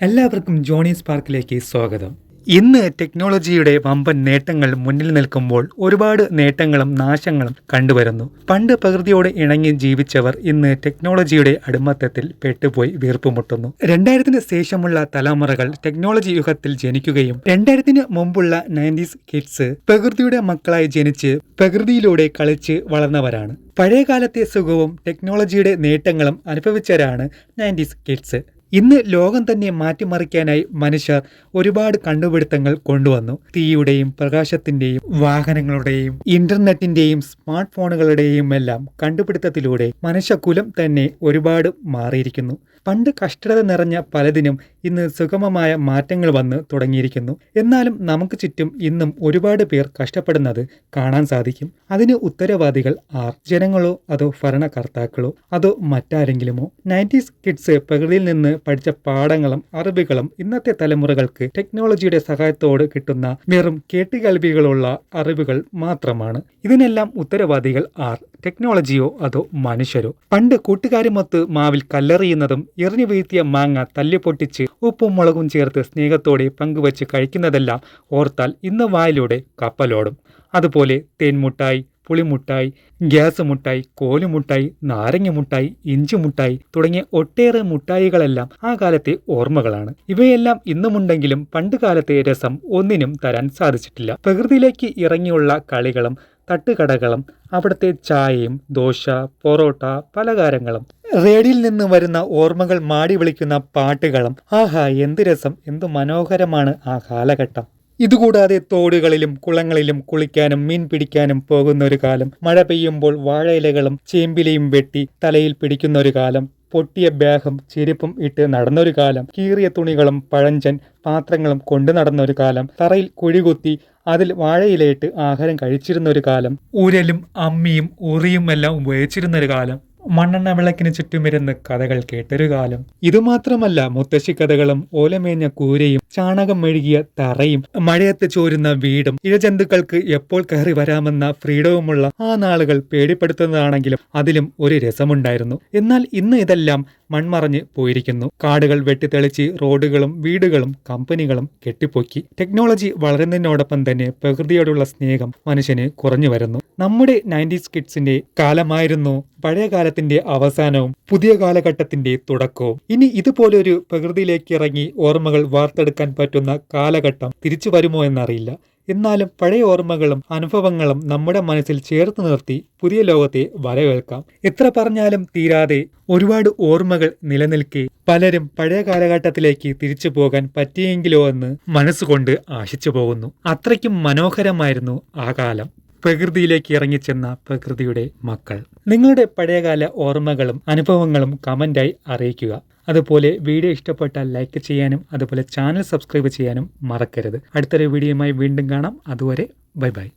എല്ലാവർക്കും ജോണി സ്പാർക്കിലേക്ക് സ്വാഗതം. ഇന്ന് ടെക്നോളജിയുടെ വമ്പൻ നേട്ടങ്ങൾ മുന്നിൽ നിൽക്കുമ്പോൾ ഒരുപാട് നേട്ടങ്ങളും നാശങ്ങളും കണ്ടുവരുന്നു. പണ്ട് പ്രകൃതിയോട് ഇണങ്ങി ജീവിച്ചവർ ഇന്ന് ടെക്നോളജിയുടെ അടിമത്തത്തിൽ പെട്ടുപോയി വീർപ്പുമുട്ടുന്നു രണ്ടായിരത്തിന് ശേഷമുള്ള തലമുറകൾ ടെക്നോളജി യുഗത്തിൽ ജനിക്കുകയും രണ്ടായിരത്തിന് മുമ്പുള്ള നയന്റീസ് കിഡ്സ് പ്രകൃതിയുടെ മക്കളായി ജനിച്ച് പ്രകൃതിയിലൂടെ കളിച്ച് വളർന്നവരാണ്. പഴയകാലത്തെ സുഖവും ടെക്നോളജിയുടെ നേട്ടങ്ങളും അനുഭവിച്ചവരാണ് നയന്റീസ് കിഡ്സ്. ഇന്ന് ലോകം തന്നെ മാറ്റിമറിക്കാനായി മനുഷ്യർ ഒരുപാട് കണ്ടുപിടുത്തങ്ങൾ കൊണ്ടുവന്നു. തീയുടെയും പ്രകാശത്തിന്റെയും വാഹനങ്ങളുടെയും ഇന്റർനെറ്റിന്റെയും സ്മാർട്ട് ഫോണുകളുടെയും എല്ലാം കണ്ടുപിടുത്തത്തിലൂടെ മനുഷ്യകുലം തന്നെ ഒരുപാട് മാറിയിരിക്കുന്നു. പണ്ട് കഷ്ടത നിറഞ്ഞ പലതിനും ഇന്ന് സുഗമമായ മാറ്റങ്ങൾ വന്ന് തുടങ്ങിയിരിക്കുന്നു. എന്നാലും നമുക്ക് ചുറ്റും ഇന്നും ഒരുപാട് പേർ കഷ്ടപ്പെടുന്നത് കാണാൻ സാധിക്കും. അതിന് ഉത്തരവാദികൾ ആർ? ജനങ്ങളോ അതോ ഭരണകർത്താക്കളോ? അതോ മറ്റാരെങ്കിലുമോ? നയന്റീസ് കിഡ്സ് പ്രകൃതിയിൽ നിന്ന് പഠിച്ച പാഠങ്ങളും അറിവുകളും ഇന്നത്തെ തലമുറകൾക്ക് ടെക്നോളജിയുടെ സഹായത്തോട് കിട്ടുന്ന വെറും കേട്ടുകൽവികളുള്ള അറിവുകൾ മാത്രമാണ്. ഇതിനെല്ലാം ഉത്തരവാദികൾ ആർ ടെക്നോളജിയോ അതോ മനുഷ്യരോ? പണ്ട് കൂട്ടുകാരുമൊത്ത് മാവിൽ കല്ലെറിയുന്നതും എറിഞ്ഞു വീഴ്ത്തിയ മാങ്ങ തല്ലിപ്പൊട്ടിച്ച് ഉപ്പും മുളകും ചേർത്ത് സ്നേഹത്തോടെ പങ്കുവച്ച് കഴിക്കുന്നതെല്ലാം ഓർത്താൽ ഇന്ന് വായിലൂടെ കപ്പലോടും. അതുപോലെ തേൻമുട്ടായി പുളിമുട്ടായി ഗ്യാസ് മുട്ടായി കോലുമുട്ടായി നാരങ്ങ മുട്ടായി ഇഞ്ചി മുട്ടായി തുടങ്ങിയ ഒട്ടേറെ മുട്ടായികളെല്ലാം ആ കാലത്തെ ഓർമ്മകളാണ്. ഇവയെല്ലാം ഇന്നുമുണ്ടെങ്കിലും പണ്ട് കാലത്തെ രസം ഒന്നിനും തരാൻ സാധിച്ചിട്ടില്ല. പ്രകൃതിയിലേക്ക് ഇറങ്ങിയുള്ള കളികളും തട്ടുകടകളും അവിടുത്തെ ചായയും ദോശ പൊറോട്ട പലകാരങ്ങളും റേഡിയിൽ നിന്ന് വരുന്ന ഓർമ്മകൾ മാടി വിളിക്കുന്ന പാട്ടുകളും ആഹാ എന്ത് രസം എന്ത് മനോഹരമാണ് ആ കാലഘട്ടം. ഇതുകൂടാതെ തോടുകളിലും കുളങ്ങളിലും കുളിക്കാനും മീൻ പിടിക്കാനും പോകുന്ന ഒരു കാലം. മഴ പെയ്യുമ്പോൾ വാഴയിലകളും ചേമ്പിലയും വെട്ടി തലയിൽ പിടിക്കുന്ന ഒരു കാലം. പൊട്ടിയ ബാഗും ചെരുപ്പും ഇട്ട് നടന്നൊരു കാലം. കീറിയ തുണികളും പഴഞ്ചൻ പാത്രങ്ങളും കൊണ്ടു നടന്നൊരു കാലം. തറയിൽ കുഴികുത്തി അതിൽ വാഴയിലയിട്ട് ആഹാരം കഴിച്ചിരുന്ന ഒരു കാലം. ഉരലും അമ്മിയും ഉറിയും എല്ലാം ഉപയോഗിച്ചിരുന്നൊരു കാലം. മണ്ണെണ്ണ വിളക്കിന് ചുറ്റുമിരുന്ന് കഥകൾ കേട്ടൊരു കാലം. ഇതുമാത്രമല്ല മുത്തശ്ശി കഥകളും ഓലമേഞ്ഞ കൂരയും ചാണകം മെഴുകിയ തറയും മഴയത്ത് ചോരുന്ന വീടും ഇഴജന്തുക്കൾക്ക് എപ്പോൾ കയറി വരാമെന്ന ഫ്രീഡവുമുള്ള ആ നാളുകൾ പേടിപ്പെടുത്തുന്നതാണെങ്കിലും അതിലും ഒരു രസമുണ്ടായിരുന്നു. എന്നാൽ ഇന്ന് ഇതെല്ലാം മൺമറഞ്ഞ് പോയിരിക്കുന്നു. കാടുകൾ വെട്ടിത്തെളിച്ച് റോഡുകളും വീടുകളും കമ്പനികളും കെട്ടിപ്പൊക്കി. ടെക്നോളജി വളരുന്നതിനോടൊപ്പം തന്നെ പ്രകൃതിയോടുള്ള സ്നേഹം മനുഷ്യന് കുറഞ്ഞു വരുന്നു. നമ്മുടെ നയന്റീസ് കിഡ്സിന്റെ കാലമായിരുന്നു പഴയ കാലത്തിന്റെ അവസാനവും പുതിയ കാലഘട്ടത്തിന്റെ തുടക്കവും. ഇനി ഇതുപോലൊരു പ്രകൃതിയിലേക്ക് ഇറങ്ങി ഓർമ്മകൾ വാർത്തെടുക്കാൻ പറ്റുന്ന കാലഘട്ടം തിരിച്ചു വരുമോ എന്നറിയില്ല. എന്നാലും പഴയ ഓർമ്മകളും അനുഭവങ്ങളും നമ്മുടെ മനസ്സിൽ ചേർത്ത് നിർത്തി പുതിയ ലോകത്തെ വരവേൽക്കാം. എത്ര പറഞ്ഞാലും തീരാതെ ഒരുപാട് ഓർമ്മകൾ നിലനിൽക്കെ പലരും പഴയ കാലഘട്ടത്തിലേക്ക് തിരിച്ചു പോകാൻ പറ്റിയെങ്കിലോ എന്ന് മനസ്സുകൊണ്ട് ആശിച്ചു പോകുന്നു. അത്രയ്ക്കും മനോഹരമായിരുന്നു ആ കാലം. പ്രകൃതിയിലേക്ക് ഇറങ്ങിച്ചെന്ന പ്രകൃതിയുടെ മക്കൾ. നിങ്ങളുടെ പഴയകാല ഓർമ്മകളും അനുഭവങ്ങളും കമന്റായി അറിയിക്കുക. അതുപോലെ വീഡിയോ ഇഷ്ടപ്പെട്ടാൽ ലൈക്ക് ചെയ്യാനും അതുപോലെ ചാനൽ സബ്സ്ക്രൈബ് ചെയ്യാനും മറക്കരുത്. അടുത്തൊരു വീഡിയോയുമായി വീണ്ടും കാണാം. അതുവരെ ബൈ ബൈ.